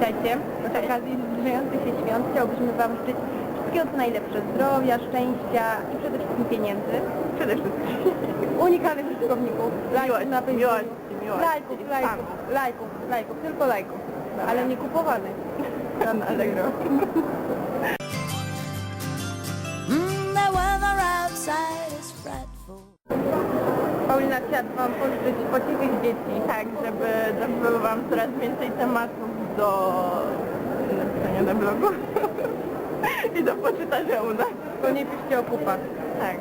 Witajcie. Z okazji zbliżających się świąt chciałbyśmy Wam życzyć wszystkiego co najlepsze. Zdrowia, szczęścia i przede wszystkim pieniędzy. Przede wszystkim. Unikalnych użytkowników. Lajków Miłości, na Facebooku. miłości. Lajków, I lajków, lajków, lajków, tylko lajków. Ale nie kupowanych. Na Allegro. Mm, the weather outside is frightful. Paulina, chciałabym Wam pożyczyć pocieszyć dzieci. Tak, żeby dobyło Wam coraz więcej tematów do napisania na blogu i do poczytania u nas. To nie piszcie o pupach. Tak,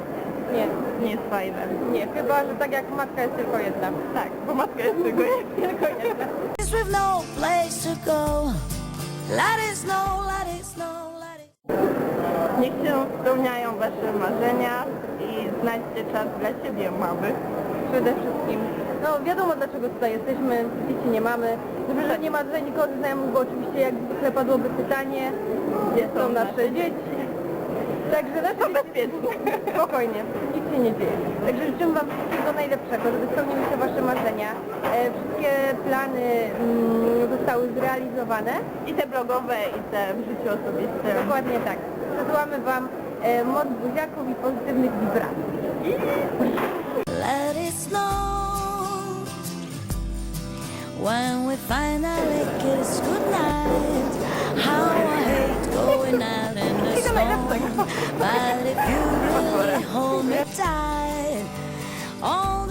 Nie, nie jest fajne. nie. Chyba, że tak jak matka jest tylko jedna. Tak, bo matka jest tylko Tylko jedna. No let it Niech się spełniają Wasze marzenia i znajdźcie czas dla siebie, mamy. Przede wszystkim. No wiadomo dlaczego tutaj jesteśmy, dzieci nie mamy. Dobrze, że nie ma tutaj nikogo znajomych, bo oczywiście jak zwykle padłoby pytanie, gdzie są nasze dzieci. Także nasze To bezpiecznie. Spokojnie, nic się nie dzieje. Także życzymy Wam wszystkiego najlepszego, żeby spełniły się Wasze marzenia. E, wszystkie plany mm, zostały zrealizowane. I te blogowe, i te w życiu osobistym. Dokładnie tak. Przesyłamy Wam e, moc buziaków i pozytywnych wibracji. Let it snow. When we finally kiss goodnight. How I hate going out in the snow, but if you really hold me tight, all